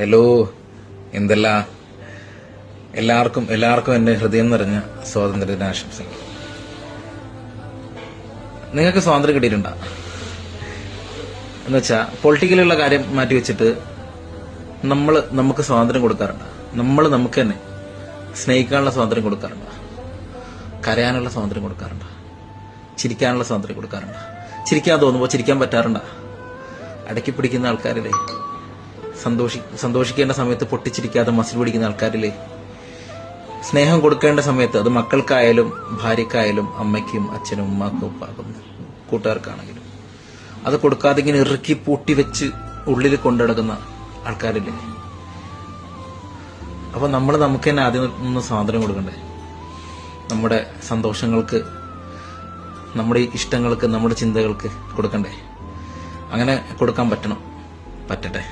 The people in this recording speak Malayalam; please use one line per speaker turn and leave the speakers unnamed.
ഹലോ എന്തല്ല? എല്ലാവർക്കും എല്ലാവർക്കും എന്റെ ഹൃദയം നിറഞ്ഞ സ്വാതന്ത്ര്യ ദിനാശംസകൾ നിങ്ങൾക്ക് സ്വാതന്ത്ര്യം കിട്ടിയിട്ടുണ്ടോ? എന്ന് വെച്ചാ പൊളിറ്റിക്കലുള്ള കാര്യം മാറ്റി വെച്ചിട്ട് നമ്മൾ നമുക്ക് സ്വാതന്ത്ര്യം കൊടുക്കാറുണ്ട്? നമ്മൾ നമുക്ക് തന്നെ സ്നേഹിക്കാനുള്ള സ്വാതന്ത്ര്യം കൊടുക്കാറുണ്ട്? കരയാനുള്ള സ്വാതന്ത്ര്യം കൊടുക്കാറുണ്ട്? ചിരിക്കാനുള്ള സ്വാതന്ത്ര്യം കൊടുക്കാറുണ്ട്? ചിരിക്കാൻ തോന്നുമ്പോൾ ചിരിക്കാൻ പറ്റാറുണ്ട? അടക്കി പിടിക്കുന്ന ആൾക്കാരില്ലേ? സന്തോഷി സന്തോഷിക്കേണ്ട സമയത്ത് പൊട്ടിച്ചിരിക്കാതെ മസിൽ പിടിക്കുന്ന ആൾക്കാരില്ലേ? സ്നേഹം കൊടുക്കേണ്ട സമയത്ത് അത് മക്കൾക്കായാലും ഭാര്യക്കായാലും അമ്മയ്ക്കും അച്ഛനും ഉമ്മാക്കും ഉപ്പാക്കും കൂട്ടുകാർക്കാണെങ്കിലും. അത് കൊടുക്കാതെ ഇങ്ങനെ ഇറുക്കി പൂട്ടി വെച്ച് ഉള്ളിൽ കൊണ്ടുനടക്കുന്ന ആൾക്കാരില്ലേ? അപ്പൊ നമ്മൾ നമുക്ക് തന്നെ ആദ്യം ഒന്ന് സ്വാതന്ത്ര്യം കൊടുക്കണ്ടേ? നമ്മുടെ സന്തോഷങ്ങൾക്ക് നമ്മുടെ ഇഷ്ടങ്ങൾക്ക് നമ്മുടെ ചിന്തകൾക്ക് കൊടുക്കണ്ടേ? അങ്ങനെ കൊടുക്കാൻ പറ്റണം. പറ്റട്ടെ?